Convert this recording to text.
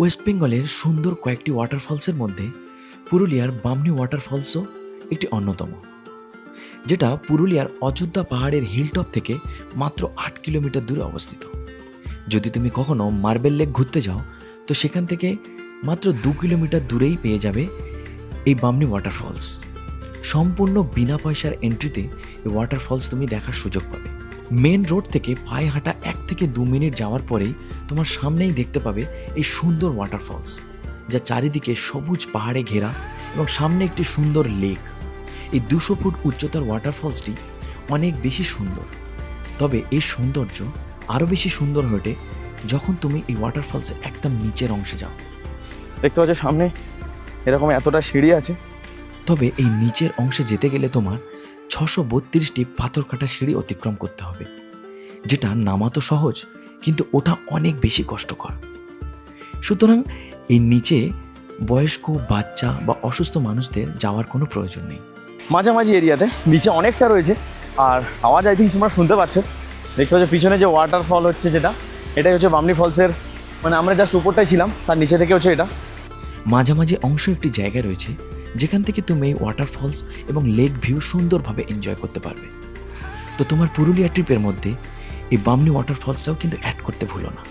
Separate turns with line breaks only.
West বেঙ্গলের সুন্দর কয়েকটি ওয়াটারফলসের মধ্যে পুরুলিয়ার বামনি ওয়াটারফলসও একটি অন্যতম, যেটা পুরুলিয়ার অযোধ্যা পাহাড়ের হিলটপ থেকে মাত্র আট কিলোমিটার দূরে অবস্থিত। যদি তুমি কখনো মার্বেল লেক ঘুরতে যাও, তো সেখান থেকে মাত্র দু কিলোমিটার দূরেই পেয়ে যাবে এই বামনি ওয়াটারফলস। সম্পূর্ণ বিনা পয়সার এন্ট্রিতে এই ওয়াটারফলস তুমি দেখার সুযোগ পাবে। মেন রোড থেকে পায়ে হাঁটা এক থেকে দু মিনিট যাওয়ার পরেই তোমার সামনেই দেখতে পাবে এই সুন্দর ওয়াটারফলস যা চারিদিকে সবুজ পাহাড়ে ঘেরা এবং সামনে একটি সুন্দর লেক এই দুশো ফুট উচ্চতার ওয়াটারফলসটি অনেক বেশি সুন্দর। তবে এই সৌন্দর্য আরও বেশি সুন্দর হয়ে ওঠে যখন তুমি এই ওয়াটারফলসের একদম নিচের অংশে যাও।
দেখতে পাচ্ছ সামনে এরকম এতটা সিঁড়ি আছে।
তবে এই নিচের অংশে যেতে গেলে তোমার ছশো বত্রিশটি পাথর কাটা সিঁড়ি অতিক্রম করতে হবে। যেটা নামা তো সহজ কিন্তু ওটা অনেক বেশি কষ্টকর। সুতরাং এই নিচে বয়স্ক বাচ্চা বা অসুস্থ মানুষদের যাওয়ার কোনো প্রয়োজন নেই।
মাঝামাঝি এরিয়াতে নিচে অনেকটা রয়েছে আর আওয়াজ আই থিঙ্ক তোমরা শুনতে পাচ্ছ। দেখতে পাচ্ছ পিছনে যে ওয়াটারফল হচ্ছে যেটা এটাই হচ্ছে বামনি ফলসের মানে আমরা জাস্ট উপরটাই ছিলাম তার নিচে থেকে হচ্ছে এটা।
মাঝামাঝি অংশ একটি জায়গা রয়েছে যেখান থেকে তুমি এই ওয়াটারফলস এবং লেক ভিউ সুন্দরভাবে এনজয় করতে পারবে। তো তোমার পুরুলিয়া ট্রিপের মধ্যে এই বামনি ওয়াটারফলসটাও কিন্তু অ্যাড করতে ভুলো না।